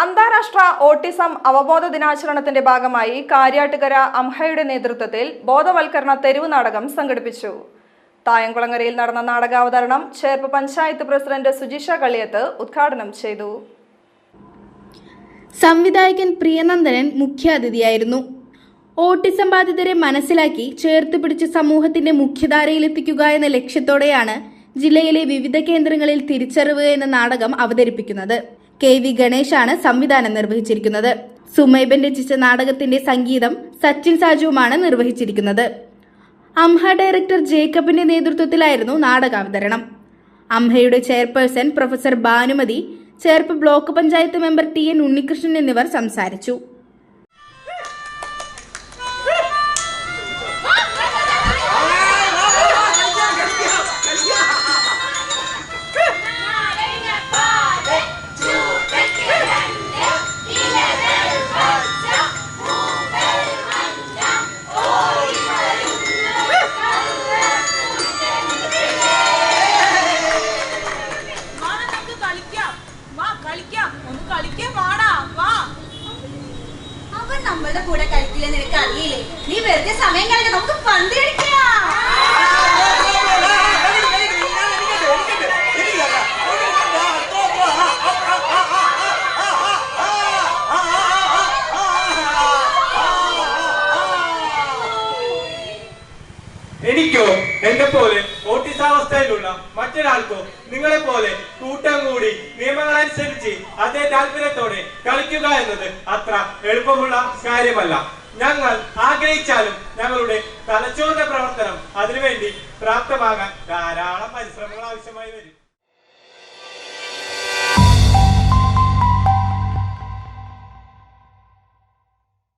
അന്താരാഷ്ട്ര ഓട്ടിസം അവബോധ ദിനാചരണത്തിന്റെ ഭാഗമായി കാര്യാട്ടുകര അംഹയുടെ നേതൃത്വത്തിൽ ബോധവൽക്കരണ തെരുവ് നാടകം സംഘടിപ്പിച്ചു. തായംകുളങ്ങരയിൽ നടന്ന നാടകാവതരണം ചേർപ്പ് പഞ്ചായത്ത് പ്രസിഡന്റ് സുജിഷ കളിയത്ത് ഉദ്ഘാടനം ചെയ്തു. സംവിധായകൻ പ്രിയനന്ദനൻ മുഖ്യാതിഥിയായിരുന്നു. ഓട്ടിസം ബാധിതരെ മനസ്സിലാക്കി ചേർത്ത് പിടിച്ച് സമൂഹത്തിന്റെ മുഖ്യധാരയിലെത്തിക്കുക എന്ന ലക്ഷ്യത്തോടെയാണ് ജില്ലയിലെ വിവിധ കേന്ദ്രങ്ങളിൽ തിരിച്ചറിവ് എന്ന നാടകം അവതരിപ്പിക്കുന്നത്. കെ വി ഗണേശാണ് സംവിധാനം നിർവഹിച്ചിരിക്കുന്നത്. സുമൈബൻ രചിച്ച നാടകത്തിന്റെ സംഗീതം സച്ചിൻ സാജുവുമാണ് നിർവഹിച്ചിരിക്കുന്നത്. അംഹ ഡയറക്ടർ ജേക്കബിന്റെ നേതൃത്വത്തിലായിരുന്നു നാടകാവതരണം. അംഹയുടെ chairperson professor Bhanumathi Cherpu block panchayat member T N Unnikrishnan എന്നിവർ സംസാരിച്ചു. നമ്മളുടെ കൂടെ കളിക്കില്ല നിനക്ക് അറിയില്ലേ നീ വെറുതെ സമയം കളഞ്ഞ നമുക്ക് പന്ത് കളിക്കാം. എനിക്കോ എന്റെ പോലെ ഓട്ടിസാവസ്ഥയിലുള്ള മറ്റൊരാൾക്കോ നിങ്ങളെ പോലെ കൂട്ടം കൂടി നിയമങ്ങളനുസരിച്ച് അതേ താല്പര്യത്തോടെ കളിക്കുക എന്നത് അത്ര എളുപ്പമുള്ള കാര്യമല്ല. ഞങ്ങൾ ആഗ്രഹിച്ചാലും ഞങ്ങളുടെ തലച്ചോറിന്റെ പ്രവർത്തനം അതിനുവേണ്ടി പ്രാപ്തമാകാൻ ധാരാളം പരിശ്രമങ്ങൾ ആവശ്യമായി വരും.